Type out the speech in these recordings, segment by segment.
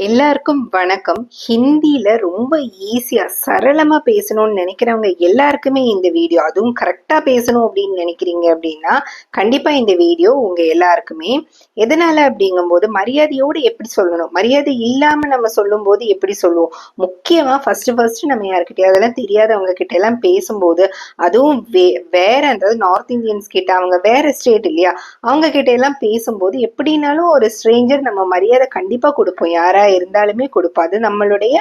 எல்லாருக்கும் வணக்கம். ஹிந்தியில ரொம்ப ஈஸியா சரளமா பேசணும்னு நினைக்கிறவங்க எல்லாருக்குமே இந்த வீடியோ அதுவும் கரெக்டா பேசணும் அப்படின்னு நினைக்கிறீங்க அப்படின்னா கண்டிப்பா இந்த வீடியோ உங்க எல்லாருக்குமே. எதனால அப்படிங்கும்போது மரியாதையோடு எப்படி சொல்லணும்? மரியாதை இல்லாம நம்ம சொல்லும்போது எப்படி சொல்லுவோம்? முக்கியமா ஃபர்ஸ்ட் ஃபர்ஸ்ட் நம்ம யாருக்கிட்டே அதெல்லாம் தெரியாதவங்க கிட்ட எல்லாம் பேசும்போது அதுவும் வே வேற அதாவது நார்த் இந்தியன்ஸ் கிட்ட அவங்க வேற ஸ்டேட் இல்லையா? அவங்க கிட்ட எல்லாம் பேசும்போது எப்படினாலும் ஒரு ஸ்ட்ரேஞ்சர் நம்ம மரியாதை கண்டிப்பா கொடுப்போம். யாரா இருந்தாலுமே கொடுப்போம். அது நம்மளுடைய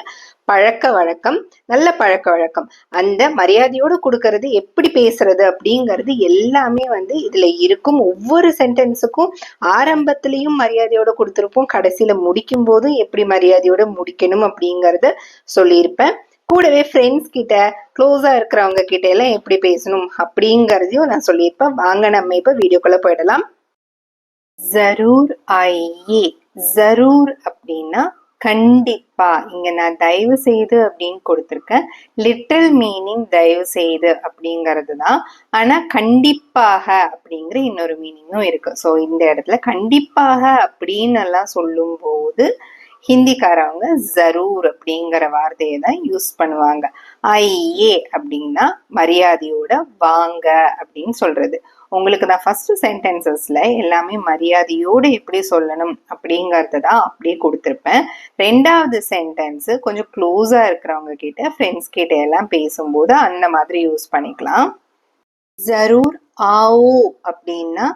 பழக்க வழக்கம் நல்ல பழக்க வழக்கம். அந்த மரியாதையோடு கொடுக்கறது எப்படி பேசுறது அப்படிங்கிறது எல்லாமே வந்து இதுல இருக்கும். ஒவ்வொரு சென்டென்ஸுக்கும் ஆரம்பத்திலையும் மரியாதையோட கொடுத்துருப்போம். கடைசியில முடிக்கும் போதும் எப்படி மரியாதையோட முடிக்கணும் அப்படிங்கறத சொல்லியிருப்பேன். கூடவே ஃப்ரெண்ட்ஸ் கிட்ட க்ளோஸா இருக்கிறவங்க கிட்ட எல்லாம் எப்படி பேசணும் அப்படிங்கறதையும் நான் சொல்லியிருப்பேன். வாங்க நம்ம இப்ப வீடியோக்குள்ள போயிடலாம். ஜரூர் ஐயே ஜரூர் அப்படின்னா கண்டிப்பா. இங்க நான் தயவு செய்து அப்படின்னு கொடுத்துருக்கேன். லிட்டில் மீனிங் தயவு செய்து அப்படிங்கிறது தான். ஆனா கண்டிப்பாக அப்படிங்கிற இன்னொரு மீனிங்கும் இருக்கு. ஸோ இந்த இடத்துல கண்டிப்பாக அப்படின்னு எல்லாம் சொல்லும்போது ஹிந்திக்காரவங்க ஜரூர் அப்படிங்கிற வார்த்தையை தான் யூஸ் பண்ணுவாங்க. ஐயே அப்படின்னா மரியாதையோட வாங்க அப்படின்னு சொல்றது. உங்களுக்கு தான் ஃபர்ஸ்ட் சென்டென்சஸ்ல எல்லாமே மரியாதையோடு எப்படி சொல்லணும் அப்படிங்கிறத தான் அப்படியே கொடுத்துருப்பேன். ரெண்டாவது சென்டென்ஸ் கொஞ்சம் க்ளோஸா இருக்கிறவங்க கிட்ட ஃப்ரெண்ட்ஸ் கிட்ட எல்லாம் பேசும்போது அந்த மாதிரி யூஸ் பண்ணிக்கலாம். ஜரூர் ஆவோ அப்படின்னா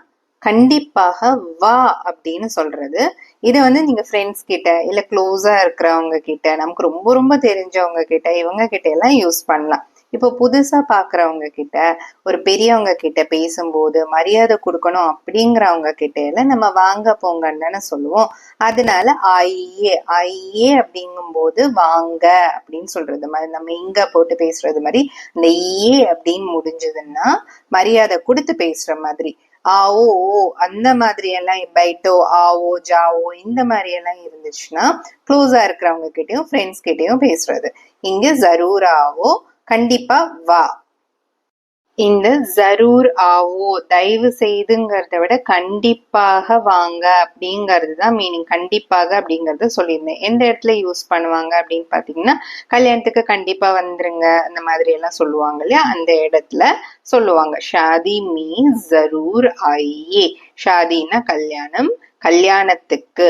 கண்டிப்பாக வா அப்படின்னு சொல்றது. இதை வந்து நீங்க ஃப்ரெண்ட்ஸ் கிட்ட இல்ல க்ளோஸா இருக்கிறவங்க கிட்ட நமக்கு ரொம்ப ரொம்ப தெரிஞ்சவங்க கிட்ட இவங்க கிட்ட எல்லாம் யூஸ் பண்ணலாம். இப்போ புதுசா பாக்குறவங்க கிட்ட ஒரு பெரியவங்க கிட்ட பேசும்போது மரியாதை கொடுக்கணும் அப்படிங்கிறவங்க கிட்ட எல்லாம் நம்ம வாங்க போங்கன்னு தானே சொல்லுவோம். அதனால ஐயே ஐயே அப்படிங்கும்போது வாங்க அப்படின்னு சொல்றது மாதிரி நம்ம இங்க போட்டு பேசுறது மாதிரி இந்த ஈயே அப்படின்னு முடிஞ்சதுன்னா மரியாதை கொடுத்து பேசுற மாதிரி ஆவோ ஓ அந்த மாதிரி எல்லாம் பைட்டோ ஆவோ ஜாவோ இந்த மாதிரி எல்லாம் இருந்துச்சுன்னா க்ளோஸா இருக்கிறவங்க கிட்டயும் ஃப்ரெண்ட்ஸ் கிட்டயும் பேசுறது. இங்க ஜரூராவோ கண்டிப்பா வா. இந்த ஜரூர் ஆவோ தயவு செய்துங்கிறத விட கண்டிப்பாக வாங்க அப்படிங்கிறது தான் மீனிங் கண்டிப்பாக அப்படிங்கறத சொல்லியிருந்தேன். எந்த இடத்துல யூஸ் பண்ணுவாங்க அப்படின்னு பாத்தீங்கன்னா கல்யாணத்துக்கு கண்டிப்பா வந்துருங்க அந்த மாதிரி எல்லாம் சொல்லுவாங்க இல்லையா? அந்த இடத்துல சொல்லுவாங்க. ஷாதி மீ ஜரூர் ஆயே ஷாதினா கல்யாணம் கல்யாணத்துக்கு.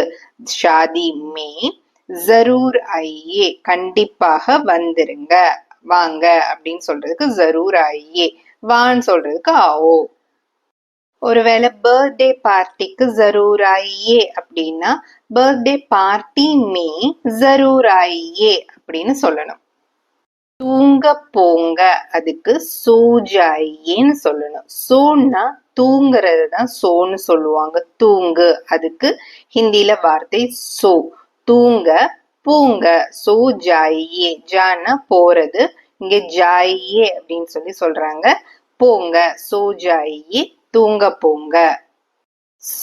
ஷாதி மே ஜரூர் ஐயே கண்டிப்பாக வந்துருங்க. வாங்க அப்படின்னு சொல்றதுக்கு ஜரூர் ஆயே வான்னு சொல்றதுக்கு ஆவோ ஒருவேளை பர்த்டே பார்ட்டிக்கு ஜரூர் ஆயியே அப்படின்னா பர்த்டே பார்ட்டி மே ஜரூர் ஆயியே அப்படின்னு சொல்லணும். தூங்க போங்க அதுக்கு சோஜாயின்னு சொல்லணும். சோன்னா தூங்குறது தான் சோன்னு சொல்லுவாங்க. தூங்கு அதுக்கு ஹிந்தில வார்த்தை சோ தூங்க பூங்க சோ ஜாயியே ஜான்னா போறது. இங்க ஜாயியே அப்படின்னு சொல்லி சொல்றாங்க. போங்க சோ ஜாயே தூங்க போங்க.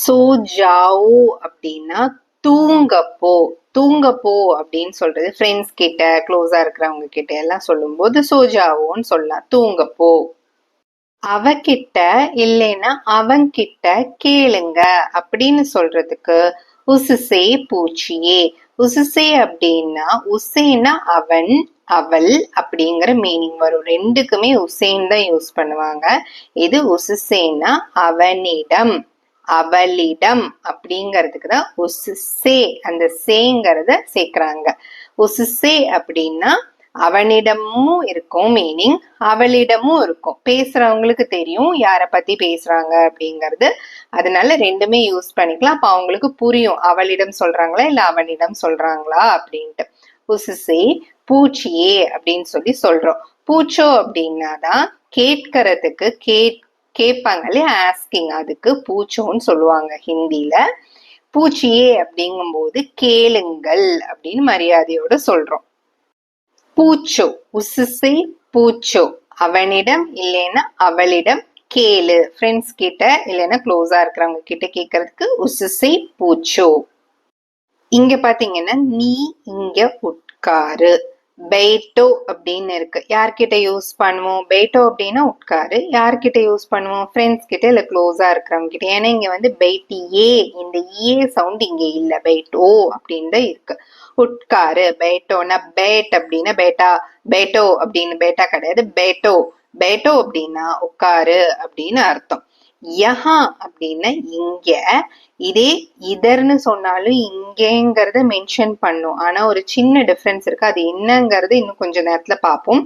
சோ ஜாவோ அப்படின்னா தூங்க போ தூங்க போ அப்படின்னு சொல்றது. ஃப்ரெண்ட்ஸ் கிட்ட க்ளோஸா இருக்கிறவங்க கிட்ட எல்லாம் சொல்லும்போது சோஜாவோன்னு சொல்லலாம். தூங்க போ. அவகிட்ட இல்லைன்னா அவங்கிட்ட கேளுங்க அப்படின்னு சொல்றதுக்கு உசுசே பூச்சியே. உசுசே அப்படின்னா உசேனா அவன் அவள் அப்படிங்கிற மீனிங் வரும். ரெண்டுக்குமே உசேன் தான் யூஸ் பண்ணுவாங்க. இது உசுசேனா அவனிடம் அவளிடம் அப்படிங்கிறதுக்கு தான் உசுசே அந்த சேங்கிறத சேர்க்கிறாங்க. உசுசே அப்படின்னா அவனிடமும் இருக்கும் மீனிங் அவளிடமும் இருக்கும். பேசுறவங்களுக்கு தெரியும் யார பத்தி பேசுறாங்க அப்படிங்கறது. அதனால ரெண்டுமே யூஸ் பண்ணிக்கலாம். அப்ப அவங்களுக்கு புரியும் அவளிடம் சொல்றாங்களா இல்ல அவனிடம் சொல்றாங்களா அப்படின்ட்டு. உசுசே பூச்சியே அப்படின்னு சொல்லி சொல்றோம். பூச்சோ அப்படின்னா தான் கேட்கறதுக்கு கேட் கேட்பாங்க இல்லையா? ஆஸ்கிங் அதுக்கு பூச்சோன்னு சொல்லுவாங்க ஹிந்தில பூச்சியே அப்படிங்கும்போது கேளுங்கள் அப்படின்னு மரியாதையோட சொல்றோம். பூச்சோ உசுசி பூச்சோ. அவனிடம் இல்லைன்னா அவளிடம் கேளு. ஃப்ரெண்ட்ஸ் கிட்ட இல்லைன்னா க்ளோஸா இருக்கிறவங்க கிட்ட கேட்கறதுக்கு உசுசை பூச்சோ. இங்க பாத்தீங்கன்னா நீ இங்க உட்காரு. பெய்டோ அப்படின்னு இருக்கு. யார்கிட்ட யூஸ் பண்ணுவோம்? பெய்டோ அப்படின்னா உட்காரு. யார்கிட்ட யூஸ் பண்ணுவோம்? ஃப்ரெண்ட்ஸ் கிட்ட இல்ல க்ளோஸா இருக்கிறவங்க கிட்ட. ஏன்னா இங்க வந்து பெய்டியே இந்த e ஏ சவுண்ட் இங்க இல்லை. பெய்டோ அப்படின்னு தான் இருக்கு. குட்காரு பேட்டோனா பேட் அப்படின்னா பேட்டா பேட்டோ அப்படின்னு பேட்டா கிடையாது பேட்டோ பேட்டோ அப்படின்னா உட்காரு அப்படின்னு அர்த்தம். யஹா அப்படின்னா இங்க. இதே இதர்னு சொன்னாலும் இங்கேங்கிறத மென்ஷன் பண்ணும். ஆனா ஒரு சின்ன டிஃபரன்ஸ் இருக்கு. அது என்னங்கிறது இன்னும் கொஞ்ச நேரத்துல பார்ப்போம்.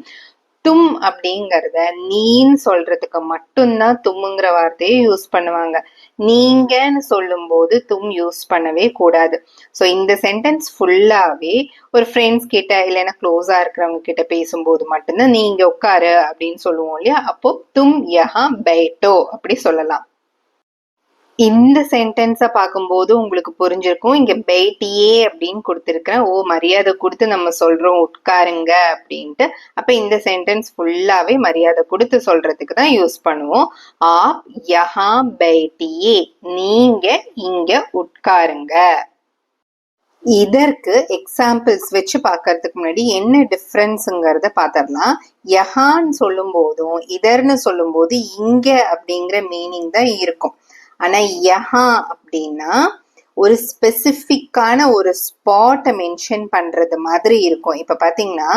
தும் அப்படிங்கறத நீன்னு சொல்றதுக்கு மட்டும்தான் தும்முங்கிற வார்த்தையை யூஸ் பண்ணுவாங்க. நீங்கன்னு சொல்லும்போது தும் யூஸ் பண்ணவே கூடாது. ஸோ இந்த சென்டென்ஸ் ஃபுல்லாவே ஒரு ஃப்ரெண்ட்ஸ் கிட்ட இல்லைன்னா க்ளோஸா இருக்கிறவங்க கிட்ட பேசும்போது மட்டும்தான் நீங்க உட்காரு அப்படின்னு சொல்லுவோம் இல்லையா? அப்போ தும் யஹா பைட்டோ அப்படி சொல்லலாம். இந்த சென்டென்ஸை பார்க்கும்போது உங்களுக்கு புரிஞ்சிருக்கும். இங்க பேட்டியே அப்படின்னு கொடுத்துருக்கேன் ஓ மரியாதை கொடுத்து நம்ம சொல்றோம் உட்காருங்க அப்படின்ட்டு. அப்ப இந்த சென்டென்ஸ் ஃபுல்லாவே மரியாதை கொடுத்து சொல்றதுக்கு தான் யூஸ் பண்ணுவோம். ஆப் யஹா பேட்டியே நீங்க இங்க உட்காருங்க. இதற்கு எக்ஸாம்பிள்ஸ் வச்சு பார்க்கறதுக்கு முன்னாடி என்ன டிஃப்ரென்ஸுங்கிறத பார்த்துடலாம். யஹான்னு சொல்லும் போதும் இதர்னு சொல்லும் போது இங்க அப்படிங்கிற மீனிங் தான் இருக்கும். ஆனா யஹா அப்படின்னா ஒரு ஸ்பெசிஃபிக்கான ஒரு ஸ்பாட்டை மென்ஷன் பண்ணுறது மாதிரி இருக்கும். இப்போ பார்த்தீங்கன்னா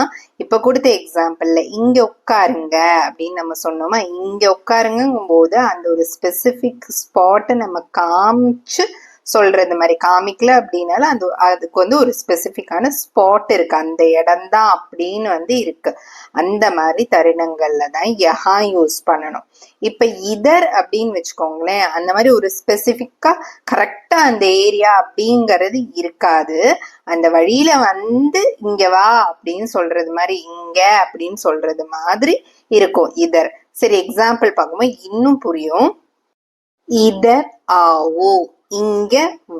இப்போ கொடுத்த எக்ஸாம்பிளில் இங்கே உட்காருங்க அப்படின்னு நம்ம சொன்னோமா இங்கே உட்காருங்கும் போது அந்த ஒரு ஸ்பெசிஃபிக் ஸ்பாட்டை நம்ம காமிச்சு சொல்றது மாதிரி காமிக்கல அப்படின்னாலும் அந்த அதுக்கு வந்து ஒரு ஸ்பெசிஃபிக்கான ஸ்பாட் இருக்கு. அந்த இடம்தான் அப்படின்னு வந்து இருக்கு. அந்த மாதிரி தருணங்கள்ல தான் யஹா யூஸ் பண்ணணும். இப்ப இதர் அப்படின்னு வச்சுக்கோங்களேன் அந்த மாதிரி ஒரு ஸ்பெசிஃபிக்கா கரெக்டா அந்த ஏரியா அப்படிங்கிறது இருக்காது. அந்த வழியில வந்து இங்க வா அப்படின்னு சொல்றது மாதிரி இங்க அப்படின்னு சொல்றது மாதிரி இருக்கும் இதர். சரி எக்ஸாம்பிள் பார்க்கும்போது இன்னும் புரியும். இதர் ஆவோ. இங்க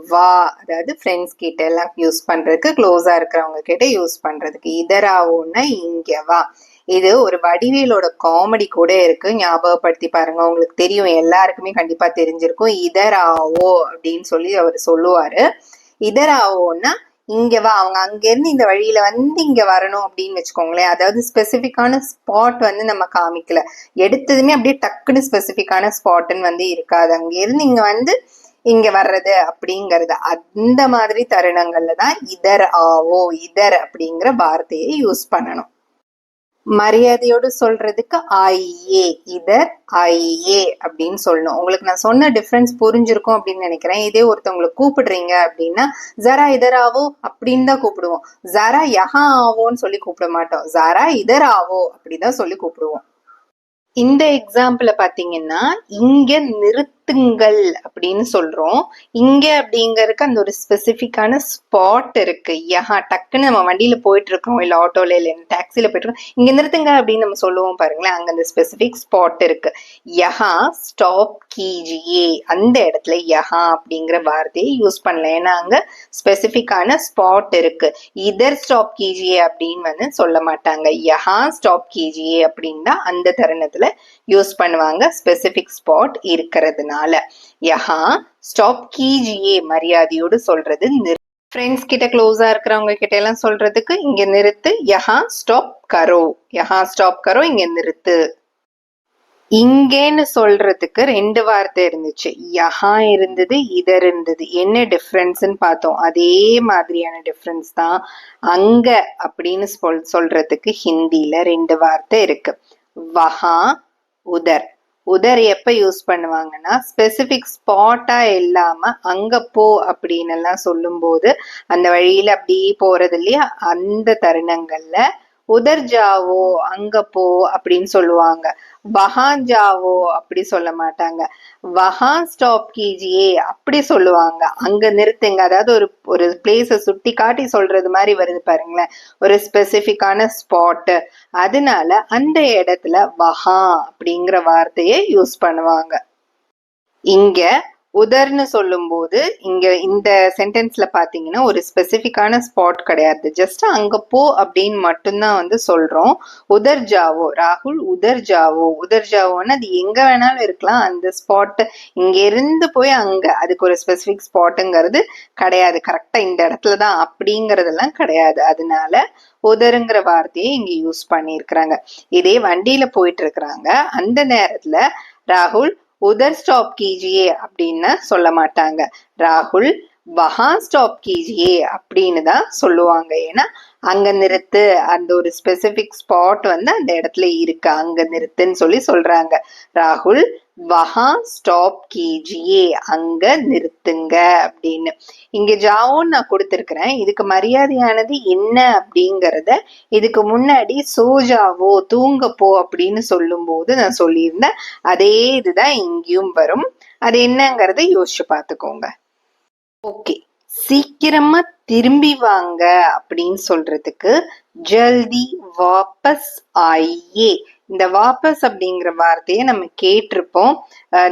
வா. அதாவது ஃப்ரெண்ட்ஸ் கிட்ட எல்லாம் யூஸ் பண்றதுக்கு க்ளோஸா இருக்கிறவங்க கிட்ட யூஸ் பண்றதுக்கு. இதராவோன்னா இங்க வா. இது ஒரு வடிவேலோட காமெடி கூட இருக்கு. ஞாபகப்படுத்தி பாருங்க. உங்களுக்கு தெரியும். எல்லாருக்குமே கண்டிப்பா தெரிஞ்சிருக்கும். இதராவோ அப்படின்னு சொல்லி அவர் சொல்லுவாரு. இதராவோன்னா இங்க வா. அவங்க அங்க இருந்து இந்த வழியில வந்து இங்க வரணும் அப்படின்னு வச்சுக்கோங்களேன். அதாவது ஸ்பெசிபிக்கான ஸ்பாட் வந்து நம்ம காமிக்கல. எடுத்ததுமே அப்படியே டக்குன்னு ஸ்பெசிபிக்கான ஸ்பாட்னு வந்து இருக்காது. அங்க இருந்து இங்க வந்து இங்க வர்றது அப்படிங்கறது. அந்த மாதிரி தருணங்கள்ல தான் இதர் ஆவோ இதர் அப்படிங்கிற வார்த்தையை யூஸ் பண்ணணும். மரியாதையோடு சொல்றதுக்கு ஐஏ இதர் ஐஏ அப்படின்னு சொல்லணும். உங்களுக்கு நான் சொன்ன டிஃப்ரென்ஸ் புரிஞ்சிருக்கும் அப்படின்னு நினைக்கிறேன். இதே ஒருத்தவங்களை கூப்பிடுறீங்க அப்படின்னா ஜரா இதராவோ அப்படின்னு தான் கூப்பிடுவோம். ஜரா யஹா ஆவோன்னு சொல்லி கூப்பிட மாட்டோம். ஜரா இதர் ஆவோ அப்படிதான் சொல்லி கூப்பிடுவோம். இந்த எக்ஸாம்பிள பாத்தீங்கன்னா இங்க நிறுத்துங்கள் அப்படின்னு சொல்றோம். இங்க அப்படிங்கறக்கு அந்த ஒரு ஸ்பெசிஃபிக்கான ஸ்பாட் இருக்கு. யஹா டக்குன்னு நம்ம வண்டியில போயிட்டு இருக்கோம் இல்ல ஆட்டோல இல்ல டாக்ஸில போயிட்டு இருக்கோம் இங்க நிறுத்துங்க அப்படின்னு நம்ம சொல்லுவோம் பாருங்களேன். அங்க அந்த ஸ்பெசிபிக் ஸ்பாட் இருக்கு. யஹா ஸ்டாப் கீஜியே. அந்த இடத்துல யஹா அப்படிங்கிற வார்த்தையை யூஸ் பண்ணல ஏன்னா அங்க ஸ்பெசிஃபிக்கான ஸ்பாட் இருக்கு. இதர் ஸ்டாப் கீஜியே அப்படின்னு வந்து சொல்ல மாட்டாங்க. யஹா ஸ்டாப் கீஜியே அப்படின்னு தான் அந்த தருணத்துல யூஸ் பண்ணுவாங்க. ஸ்பெசிபிக் ஸ்பாட் இருக்கிறதுனா. அதனால யஹா ஸ்டாப் கீஜியே மரியாதையோடு சொல்றது ஃப்ரெண்ட்ஸ் கிட்ட க்ளோஸா இருக்கிறவங்க கிட்ட எல்லாம் சொல்றதுக்கு இங்க நிறுத்து. யஹா ஸ்டாப் கரோ. யஹா ஸ்டாப் கரோ இங்க நிறுத்து. இங்கேன்னு சொல்றதுக்கு ரெண்டு வார்த்தை இருந்துச்சு. யஹா இருந்தது இதர் இருந்தது. என்ன டிஃப்ரென்ஸ்ன்னு பார்த்தோம். அதே மாதிரியான டிஃப்ரென்ஸ் தான் அங்க அப்படின்னு சொல் சொல்றதுக்கு ஹிந்தில ரெண்டு வார்த்தை இருக்கு. வஹா உதர். உதர் எப்ப யூஸ் பண்ணுவாங்கன்னா ஸ்பெசிபிக் ஸ்பாட்டா இல்லாம அங்க போ அப்படின்னு எல்லாம் சொல்லும்போது அந்த வழியில அப்படியே போறது இல்லையா? அந்த தருணங்கள்ல உதர் ஜாவோ அங்க போ அப்படின்னு சொல்லுவாங்க. வஹான் ஜாவோ அப்படி சொல்ல மாட்டாங்க. வஹான் ஸ்டாப் கீஜியே அப்படி சொல்லுவாங்க. அங்க நிறுத்துங்க. அதாவது ஒரு ஒரு பிளேஸ சுட்டி காட்டி சொல்றது மாதிரி வருது பாருங்களேன். ஒரு ஸ்பெசிஃபிக்கான ஸ்பாட்டு அதனால அந்த இடத்துல வஹா அப்படிங்கிற வார்த்தையை யூஸ் பண்ணுவாங்க. இங்க உதர்னு சொல்லும்போது இங்க இந்த சென்டென்ஸ்ல பாத்தீங்கன்னா ஒரு ஸ்பெசிஃபிக்கான ஸ்பாட் கிடையாது. ஜஸ்ட் அங்க போ அப்படின்னு மட்டும்தான் வந்து சொல்றோம். உதர் ஜாவோ. ராகுல் உதர் ஜாவோ. உதர் ஜாவோன்னு அது எங்க வேணாலும் இருக்கலாம். அந்த ஸ்பாட் இங்க இருந்து போய் அங்க. அதுக்கு ஒரு ஸ்பெசிஃபிக் ஸ்பாட்டுங்கிறது கிடையாது. கரெக்டா இந்த இடத்துல தான் அப்படிங்கறதெல்லாம் கிடையாது. அதனால உதருங்கிற வார்த்தையை இங்க யூஸ் பண்ணியிருக்கிறாங்க. இதே வண்டியில போயிட்டு இருக்கிறாங்க. அந்த நேரத்துல ராகுல் உதர் ஸ்டாப் கீஜியே அப்படின்னு சொல்ல மாட்டாங்க. ராகுல் வஹா ஸ்டாப் கீஜியே அப்படின்னு தான் சொல்லுவாங்க. ஏன்னா அங்க நிறுத்து அந்த ஒரு ஸ்பெசிபிக் ஸ்பாட் வந்து அந்த இடத்துல இருக்கு. அங்க நிறுத்துன்னு சொல்லி சொல்றாங்க. ராகுல் வஹா ஸ்டாப் கீஜியே அங்க நிறுத்துங்க அப்படின்னு. இங்க ஜாவோன்னு நான் கொடுத்துருக்குறேன். இதுக்கு மரியாதையானது என்ன அப்படிங்கறத இதுக்கு முன்னாடி சோஜாவோ தூங்க போ அப்படின்னு சொல்லும்போது நான் சொல்லியிருந்தேன். அதே இதுதான் இங்கேயும் வரும். அது என்னங்கிறத யோசிச்சு பார்த்துக்கோங்க. ஓகே. சீக்கிரமா திரும்பி வாங்க அப்படின்னு சொல்றதுக்கு ஜல்தி வாபஸ் ஆயே இந்த வாபஸ் அப்படிங்கிற வார்த்தையை நம்ம கேட்டிருப்போம்.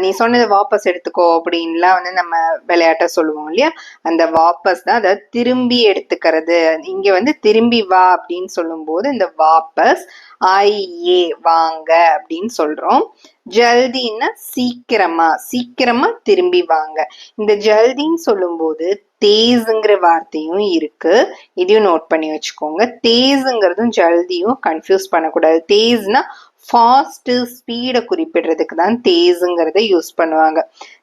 நீ சொன்னதை வாபஸ் எடுத்துக்கோ அப்படின்லாம் வந்து நம்ம விளையாட்ட சொல்லுவோம் இல்லையா? அந்த வாபஸ் தான் அதாவது திரும்பி எடுத்துக்கிறது. இங்க வந்து திரும்பி வா அப்படின்னு சொல்லும்போது இந்த வாபஸ் ஐயே வாங்க அப்படின்னு சொல்றோம். ஜல்தின்னா சீக்கிரமா சீக்கிரமா திரும்பி வாங்க. இந்த ஜல்தின்னு சொல்லும்போது தேஸுங்கிற வார்த்தையும் இருக்கு. இதையும் நோட் பண்ணி வச்சுக்கோங்க. தேஸுங்கிறதும் ஜல்தியும் கன்ஃபியூஸ் பண்ணக்கூடாது. தேஸ்னா ஃபாஸ்ட் ஸ்பீடை குறிப்பிடுறதுக்கு தான் தேஸுங்கிறத யூஸ் பண்ணுவாங்க.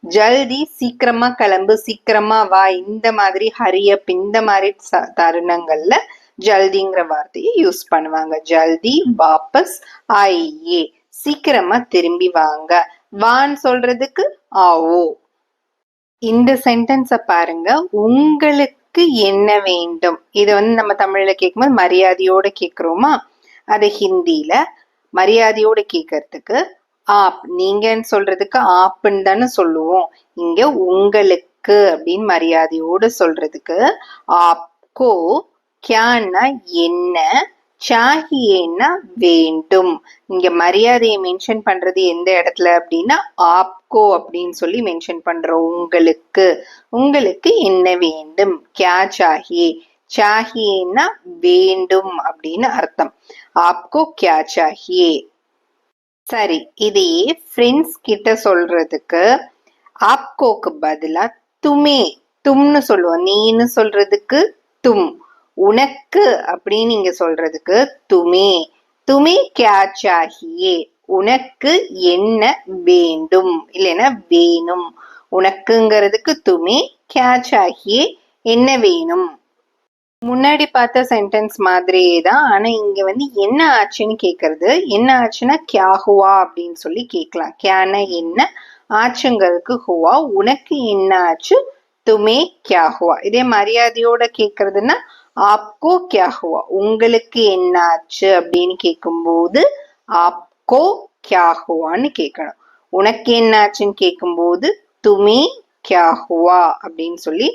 ஜல்தி சீக்கிரமா கிளம்பு சீக்கிரமா வா. இந்த மாதிரி ஹரியப் இந்த மாதிரி தருணங்கள்ல ஜல்திங்கிற வார்த்தையை யூஸ் பண்ணுவாங்க. ஜல்தி வாபஸ் ஆயே சீக்கிரமா திரும்பி வாங்க. வான்னு சொல்றதுக்கு ஆவோ இந்த சென்டென்ஸ பாருங்க. உங்களுக்கு என்ன வேண்டும்? இதை வந்து நம்ம தமிழ்ல கேட்கும்போது மரியாதையோட கேக்குறோமா? அது ஹிந்தில மரியாதையோட கேட்கறதுக்கு ஆப் நீங்கன்னு சொல்றதுக்கு ஆப்புன்னு தானே சொல்லுவோம். இங்க உங்களுக்கு அப்படின்னு மரியாதையோட சொல்றதுக்கு ஆப்கோ கியான்னா என்ன? சாஹியேன்னா வேண்டும். இங்க மரியாதையை மென்ஷன் பண்றது எந்த இடத்துல அப்படின்னா ஆப்கோ அப்படின்னு சொல்லி மென்ஷன் பண்றோம் உங்களுக்கு. உங்களுக்கு என்ன வேண்டும்? கியா சாஹியே சாஹியேன்னா வேண்டும் அப்படின்னு அர்த்தம். ஆப்கோ கியா சாஹியே சரி இதையே ஃப்ரெண்ட்ஸ் கிட்ட சொல்றதுக்கு ஆப்கோக்கு பதிலா துமே. தும்னு சொல்லுவோம். நீன்னு சொல்றதுக்கு தும். உனக்கு அப்படின்னு நீங்க சொல்றதுக்கு துமே. துமே கியா சாஹியே உனக்கு என்ன வேண்டும்? இல்லைன்னா வேணும். உனக்குங்கிறதுக்கு துமே கியா சாஹியே என்ன வேணும்? முன்னாடி பார்த்த சென்டென்ஸ் மாதிரியே தான் ஆனா இங்க வந்து என்ன ஆச்சுன்னு கேக்குறது? என்ன ஆச்சுன்னா கியா ஹுவா அப்படின்னு சொல்லி கேட்கலாம் கியானா என்ன? ஆச்சுங்கிறதுக்கு ஹுவா. உனக்கு என்ன ஆச்சு? துமே கியா ஹுவா. இதே மரியாதையோட கேக்குறதுன்னா ஆப்கோ கியா ஹுவா? உங்களுக்கு என்ன ஆச்சு அப்படின்னு கேட்கும்போது ஆப்கோ கியா ஹுவான்னு கேட்கணும் உனக்கு என்ன ஆச்சுன்னு கேட்கும்போது துமே கியா ஹுவா அப்படின்னு சொல்லி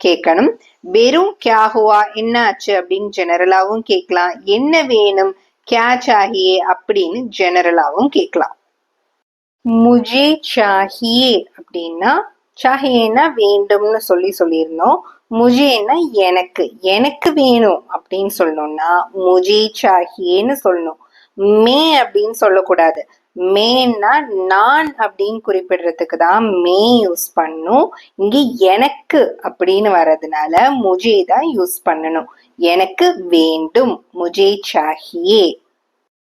கேட்கணும் வெறும் கியா ஹுவா என்ன ஆச்சு அப்படின்னு ஜெனரலாவும் கேட்கலாம் என்ன வேணும்? கியா சாஹியே அப்படின்னு ஜெனரலாவும் கேட்கலாம் முஜே சாஹியே அப்படின்னா சாஹியேனா வேண்டும்னு சொல்லி சொல்லியிருந்தோம். முஜேனா எனக்கு எனக்கு வேணும் அப்படின்னு சொல்லணும்னா முஜே சாஹியேன்னு சொல்லணும். மே அப்படின்னு சொல்லக்கூடாது. மேன்னா நான் அப்படின்னு குறிப்பிடுறதுக்கு தான் மே யூஸ் பண்ணும். இங்கே எனக்கு அப்படின்னு வர்றதுனால முஜே தான் யூஸ் பண்ணணும். எனக்கு வேண்டும் முஜே சாஹியே.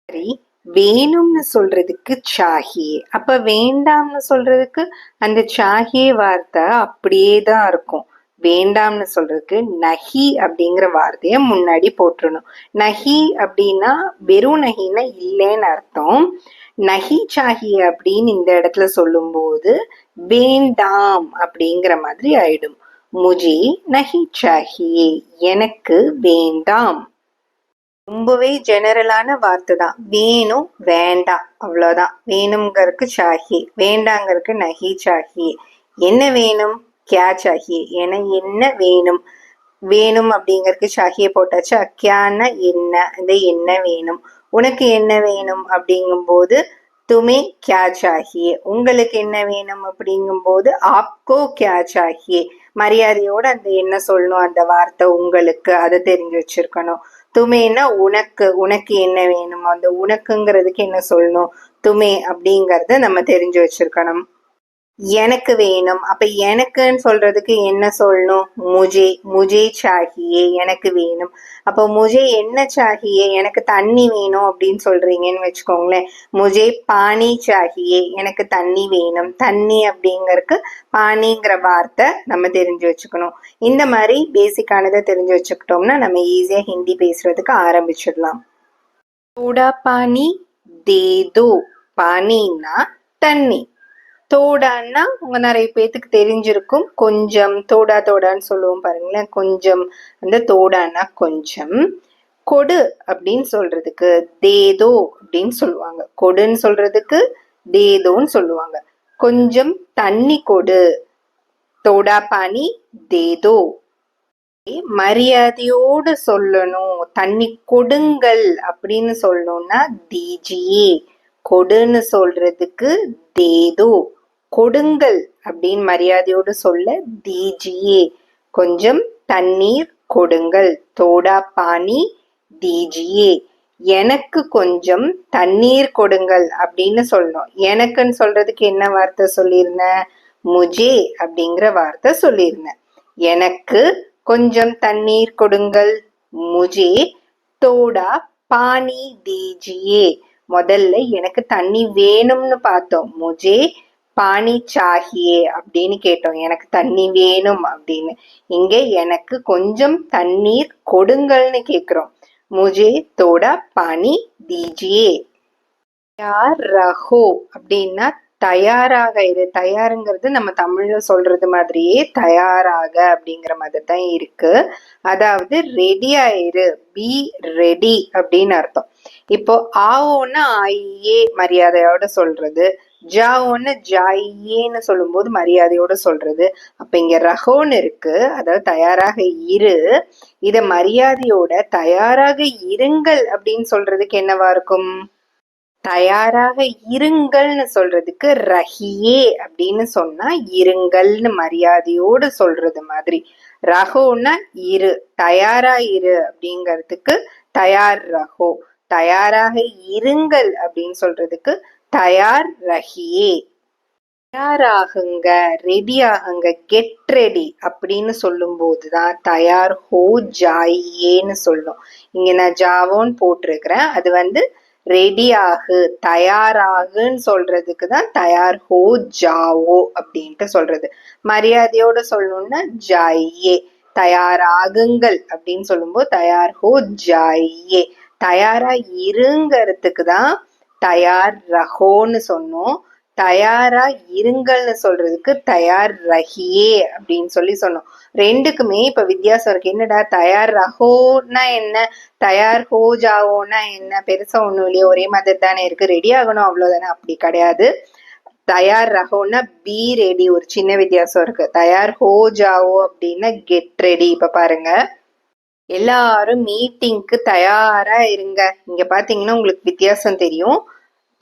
சரி வேணும்னு சொல்றதுக்கு சாஹியே. அப்ப வேண்டாம்னு சொல்றதுக்கு அந்த சாஹியே வார்த்தை அப்படியே தான் இருக்கும். வேண்டாம்னு சொல்றதுக்கு நஹி அப்படிங்கிற வார்த்தைய முன்னாடி போட்டுடணும் நஹி அப்படின்னா வெறும் நஹின்னா இல்லைன்னு அர்த்தம். நஹி சாஹி அப்படின்னு இந்த இடத்துல சொல்லும்போது வேண்டாம் அப்படிங்கிற மாதிரி ஆயிடும். முஜி நஹி சாஹியே எனக்கு வேண்டாம். ரொம்பவே ஜெனரலான வார்த்தை தான். வேணும் வேண்டாம். அவ்வளோதான் வேணுங்கிறதுக்கு சாஹி. வேண்டாங்கிறதுக்கு நஹி சாஹி. என்ன வேணும்? கேட்ச் சாஹியே என என்ன வேணும்? வேணும் அப்படிங்கறதுக்கு ஷாஹியை போட்டாச்சு. அக்கியான்னா என்ன? இந்த என்ன வேணும்? உனக்கு என்ன வேணும்? அப்படிங்கும்போது துமே கியா சாஹியே உங்களுக்கு என்ன வேணும்? அப்படிங்கும்போது ஆப்கோ கியா சாஹியே மரியாதையோட அந்த என்ன சொல்லணும்? அந்த வார்த்தை உங்களுக்கு. அதை தெரிஞ்சு வச்சிருக்கணும். துமேனா உனக்கு. உனக்கு என்ன வேணும்? அந்த உனக்குங்கிறதுக்கு என்ன சொல்லணும்? துமே அப்படிங்கறத நம்ம தெரிஞ்சு வச்சிருக்கணும். எனக்கு வேணும். அப்ப எனக்குன்னு சொல்றதுக்கு என்ன சொல்லணும்? முஜே முஜே சாகியே எனக்கு வேணும். அப்போ முஜே என்ன சாகியே எனக்கு தண்ணி வேணும் அப்படின்னு சொல்றீங்கன்னு வச்சுக்கோங்களேன். முஜே பானி சாகியே எனக்கு தண்ணி வேணும். தண்ணி அப்படிங்கறதுக்கு பானிங்கிற வார்த்தை நம்ம தெரிஞ்சு வச்சுக்கணும். இந்த மாதிரி பேசிக்கானதை தெரிஞ்சு வச்சுக்கிட்டோம்னா நம்ம ஈஸியா ஹிந்தி பேசுறதுக்கு ஆரம்பிச்சிடலாம். தோடா பானி தேதோ. பானின்னா தண்ணி. தோடான்னா உங்க நிறைய பேத்துக்கு தெரிஞ்சிருக்கும். கொஞ்சம் தோடா தோடான்னு சொல்லுவோம் பாருங்களேன். கொஞ்சம் அந்த தோடான்னா கொஞ்சம். கொடு அப்படின்னு சொல்றதுக்கு தேதோ அப்படின்னு சொல்லுவாங்க. கொடுன்னு சொல்றதுக்கு தேதோன்னு சொல்லுவாங்க. கொஞ்சம் தண்ணி கொடு. தோடா பானி தேதோ. மரியாதையோடு சொல்லணும். தண்ணி கொடுங்கள் அப்படின்னு சொல்லணும்னா தீஜியே. கொடுன்னு சொல்றதுக்கு தேதோ. கொடுங்கள் அப்படின்னு மரியாதையோடு சொல்ல தீஜியே கொஞ்சம் தண்ணீர் கொடுங்கள். தோடா பானி தீஜியே எனக்கு கொஞ்சம் தண்ணீர் கொடுங்கள் அப்படின்னு சொல்லணும். எனக்குன்னு சொல்றதுக்கு என்ன வார்த்தை சொல்லியிருந்தேன் முஜே அப்படிங்கிற வார்த்தை சொல்லியிருந்தேன். எனக்கு கொஞ்சம் தண்ணீர் கொடுங்கள். முஜே தோடா பானி தீஜியே. முதல்ல எனக்கு தண்ணி வேணும்னு பார்த்தோம். முஜே பானி சாகியே அப்படின்னு கேட்டோம். எனக்கு தண்ணி வேணும் அப்படின்னு. இங்கே எனக்கு கொஞ்சம் தண்ணீர் கொடுங்கள்னு கேக்குறோம். முஜே தோடா பானி தீஜியே. யார் ரஹோ அப்படின்னா தயாராக இரு. தயாருங்கிறது நம்ம தமிழ்ல சொல்றது மாதிரியே தயாராக அப்படிங்கிற மாதிரி தான் இருக்கு. அதாவது ரெடியாயிரு பி ரெடி அப்படின்னு அர்த்தம். இப்போ ஆவோன்னா ஆயே மரியாதையோட சொல்றது. ஜாவோன்னு ஜாயியேன்னு சொல்லும்போது மரியாதையோட சொல்றது. அப்ப இங்க ரஹோன்னு இருக்கு. அதாவது தயாராக இரு. இத மரியாதையோட தயாராக இருங்கள் அப்படின்னு சொல்றதுக்கு என்னவா இருக்கும்? தயாராக இருங்கள்னு சொல்றதுக்கு ரஹியே அப்படின்னு சொன்னா இருங்கள்னு மரியாதையோடு சொல்றது மாதிரி. ரகோன்னா இரு. தயாரா இரு அப்படிங்கிறதுக்கு தயார் ரகோ தயாராக இருங்கள் அப்படின்னு சொல்றதுக்கு தயார் ரஹியே தயாராகுங்க ரெடி ஆகுங்க கெட் ரெடி அப்படின்னு சொல்லும் போதுதான் தயார் ஹோ ஜாயியேன்னு சொல்லும். இங்க நான் ஜாவோன்னு போட்டிருக்கிறேன். அது வந்து ரெடி ஆகு தயாராகுன்னு சொல்றதுக்கு தான் தயார் ஹோ ஜாவோ அப்படின்ட்டு சொல்றது. மரியாதையோட சொல்லணும்னா ஜாயே தயாராகுங்கள் அப்படின்னு சொல்லும்போது தயார் ஹோ ஜாயே தயாரா இருங்கிறதுக்கு தான் தயார் ரஹோன்னு சொன்னோம். தயாரா இருங்கள்னு சொல்றதுக்கு தயார் ரஹியே அப்படின்னு சொல்லி சொன்னோம். ரெண்டுக்குமே இப்ப வித்தியாசம் இருக்கு. என்னடா தயார் ரஹோன்னா என்ன? தயார் ஹோ ஜாவோன்னா என்ன? பெருசா ஒண்ணும் இல்லையே. ஒரே மாதிரி தானே இருக்கு. ரெடி ஆகணும் அவ்வளவுதானே? அப்படி கிடையாது. தயார் ரஹோன்னா பி ரெடி ஒரு சின்ன வித்தியாசம் இருக்கு. தயார் ஹோ ஜாவோ அப்படின்னா கெட் ரெடி இப்ப பாருங்க. எல்லாரும் மீட்டிங்க்கு தயாரா இருங்க. இங்க பாத்தீங்கன்னா உங்களுக்கு வித்தியாசம் தெரியும்.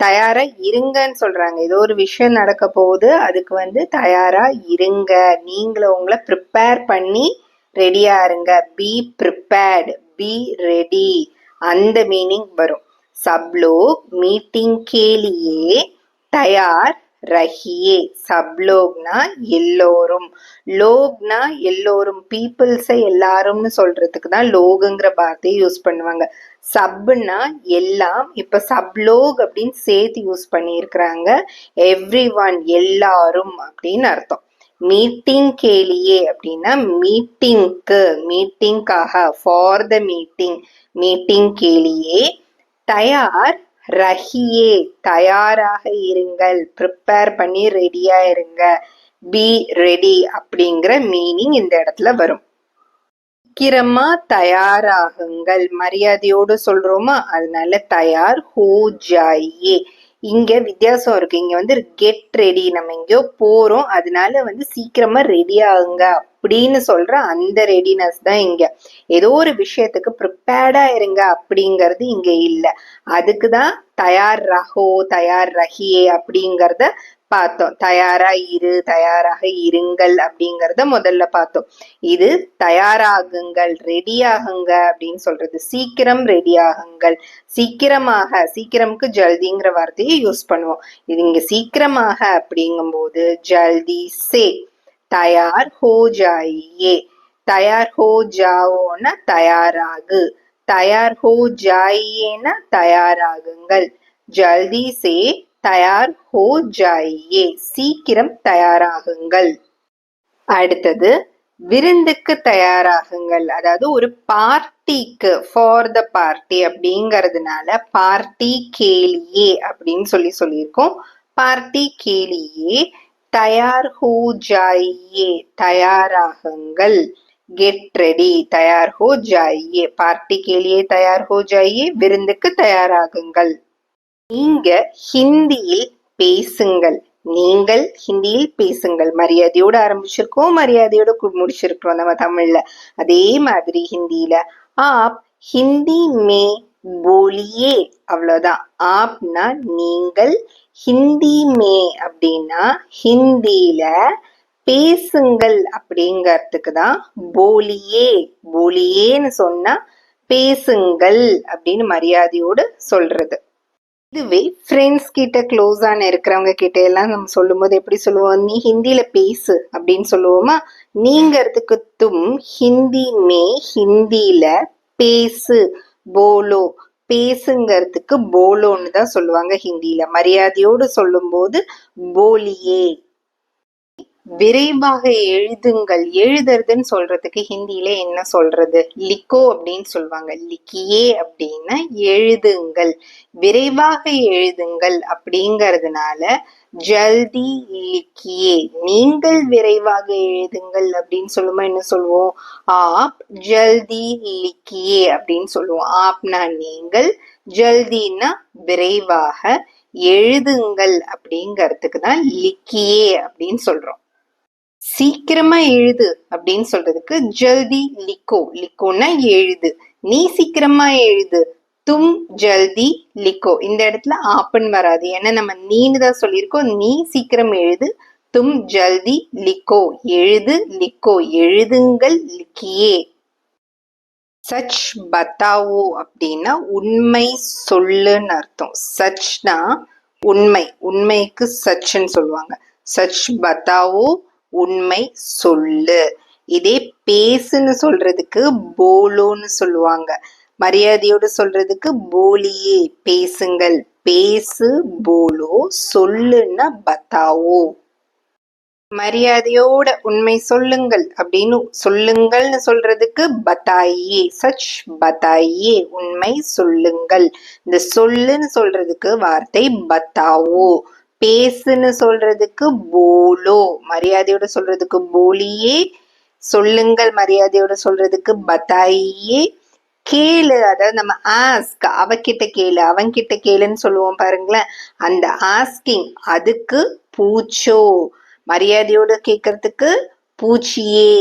தயாரா இருங்கன்னு சொல்றாங்க. ஏதோ ஒரு விஷயம் நடக்க போகுது அதுக்கு வந்து தயாரா இருங்க. நீங்களும் உங்களை ப்ரிப்பேர் பண்ணி ரெடியா இருங்க. பி ப்ரிப்பேர்டு பி ரெடி அந்த மீனிங் வரும். சப்லோக் மீட்டிங் கேலியே தயார் ரஹியே சப்லோக்னா எல்லோரும். லோக்னா எல்லோரும். பீப்புள்ஸை எல்லாரும்னு சொல்றதுக்கு தான் லோகுங்கிற வார்த்தையை யூஸ் பண்ணுவாங்க. சப்னா எல்லாம் இப்ப சப்லோக் அப்படின்னு சேர்த்து யூஸ் பண்ணியிருக்கிறாங்க. எவ்ரி ஒன் எல்லாரும் அப்படின்னு அர்த்தம். மீட்டிங் கேலியே அப்படின்னா மீட்டிங்க்கு மீட்டிங்காக ஃபார் த மீட்டிங் மீட்டிங் கேலியே தயார் ரஹியே தயாராக இருங்கள் ப்ரிப்பேர் பண்ணி ரெடியா இருங்க. பி ரெடி அப்படிங்கிற மீனிங் இந்த இடத்துல வரும். சீக்கிரமா தயாராகுங்கள். மரியாதையோடு சொல்றோமா? அதனால தயார் ஹோ ஜாயே. இங்க வித்தியாசம் இருக்கு. இங்க வந்து கெட் ரெடி நம்ம எங்கேயோ போறோம். அதனால வந்து சீக்கிரமா ரெடி ஆகுங்க அப்படின்னு சொல்ற அந்த ரெடினஸ் தான் இங்க. ஏதோ ஒரு விஷயத்துக்கு ப்ரிப்பேர்டா இருங்க அப்படிங்கிறது இங்க இல்ல. அதுக்கு தான் தயார் ரஹோ தயார் ரஹியே அப்படிங்கிறத பார்த்தோம். தயாரா இரு தயாராக இருங்கள் அப்படிங்கறத முதல்ல பார்த்தோம். இது தயாராகுங்கள் ரெடி ஆகுங்க அப்படின்னு சொல்றது. சீக்கிரம் ரெடி ஆகுங்கள். சீக்கிரமாக சீக்கிரம்க்கு ஜல்திங்கிற வார்த்தையை யூஸ் பண்ணுவோம். இது இங்க சீக்கிரமாக அப்படிங்கும்போது ஜல்தி சே தயார் ஹோ ஜாயே தயார் ஹோ ஜாவோன்னா தயாராகு. தயார் ஹோ ஜாயேனா தயாராகுங்கள். ஜல்தி சே தயார் ஹோ ஜாயியே சீக்கிரம் தயாராகுங்கள். அடுத்தது விருந்துக்கு தயாராகுங்கள். அதாவது ஒரு பார்ட்டிக்கு ஃபார் த பார்ட்டி அப்படிங்கிறதுனால பார்ட்டி கேலியே அப்படின்னு சொல்லி சொல்லியிருக்கோம். பார்ட்டி கேலியே தயார் ஹோ ஜாயியே தயாராகுங்கள். கெட் ரெடி தயார் ஹோ ஜாயியே பார்ட்டி கேலியே தயார் ஹோ ஜாயே விருந்துக்கு தயாராகுங்கள். நீங்க ஹிந்தியில் பேசுங்கள். நீங்கள் ஹிந்தியில் பேசுங்கள். மரியாதையோட ஆரம்பிச்சிருக்கோம் மரியாதையோட முடிச்சிருக்கிறோம் நம்ம தமிழ்ல. அதே மாதிரி ஹிந்தியில ஆப் ஹிந்தி மே போலியே அவ்வளோதான் ஆப்னா நீங்கள் ஹிந்தி மே அப்படின்னா ஹிந்தியில பேசுங்கள் அப்படிங்கறதுக்கு தான் போலியே. போலியேன்னு சொன்னா பேசுங்கள் அப்படின்னு மரியாதையோடு சொல்றது. இதுவே ஃப்ரெண்ட்ஸ் கிட்ட க்ளோஸான இருக்கிறவங்க கிட்ட எல்லாம் நம்ம சொல்லும்போது எப்படி சொல்லுவோம்? நீ ஹிந்தியில பேசு அப்படின்னு சொல்லுவோமா? நீங்கிறதுக்கு தும் ஹிந்தி மே ஹிந்தியில பேசு போலோ. பேசுங்கிறதுக்கு போலோன்னு தான் சொல்லுவாங்க ஹிந்தியில. மரியாதையோடு சொல்லும்போது போலியே. விரைவாக எழுதுங்கள். எழுதுறதுன்னு சொல்றதுக்கு ஹிந்தியில என்ன சொல்றது? லிக்கோ அப்படின்னு சொல்லுவாங்க. லிக்கியே அப்படின்னா எழுதுங்கள். விரைவாக எழுதுங்கள் அப்படிங்கறதுனால ஜல்தி லிக்கியே. நீங்கள் விரைவாக எழுதுங்கள் அப்படின்னு சொல்லுமா என்ன சொல்லுவோம்? ஆப் ஜல்தி லிக்கியே அப்படின்னு சொல்லுவோம். ஆப்னா நீங்கள் ஜல்தின்னா விரைவாக எழுதுங்கள் அப்படிங்கிறதுக்கு தான் லிக்கியே அப்படின்னு சொல்றோம். சீக்கிரமா எழுது அப்படின்னு சொல்றதுக்கு ஜல்தி லிக்கோ. லிக்கோன்னா எழுது. நீ சீக்கிரமா எழுது. தும் ஜல்தி லிக்கோ. இந்த இடத்துல ஆப்பன் வராது. ஏன்னா நம்ம நீன்னு தான் சொல்லியிருக்கோம். நீ சீக்கிரம் எழுது. தும் ஜல்தி லிக்கோ. எழுது லிக்கோ. எழுதுங்கள் லிக்கியே. சச் பத்தாவோ அப்படின்னா உண்மை சொல்லுன்னு அர்த்தம். சச்னா உண்மை. உண்மைக்கு சச்ன்னு சொல்லுவாங்க. சச் பத்தாவோ உண்மை சொல்லு. இதே பேசுன்னு சொல்றதுக்கு போலோன்னு சொல்லுவாங்க. மரியாதையோடு சொல்றதுக்கு போலியே. பேசுங்கள். பேசு போலோ சொல்லுன்னா பத்தாவோ. மரியாதையோட உண்மை சொல்லுங்கள் அப்படின்னு சொல்லுங்கள்னு சொல்றதுக்கு பத்தாயே சச் பத்தாயே உண்மை சொல்லுங்கள். இந்த சொல்லுன்னு சொல்றதுக்கு வார்த்தை பத்தாவோ. பேசுன்னு சொல்றதுக்கு போலோ மரியாதையோட சொல்றதுக்கு போலியே. சொல்லுங்கள் மரியாதையோட சொல்றதுக்கு பத்தாயே கேளு அதாவது நம்ம ஆஸ்க் அவகிட்ட கேளு அவன்கிட்ட கேளுன்னு சொல்லுவோம் பாருங்களேன். அந்த ஆஸ்கிங் அதுக்கு பூச்சோ. மரியாதையோட கேட்கறதுக்கு பூச்சியே.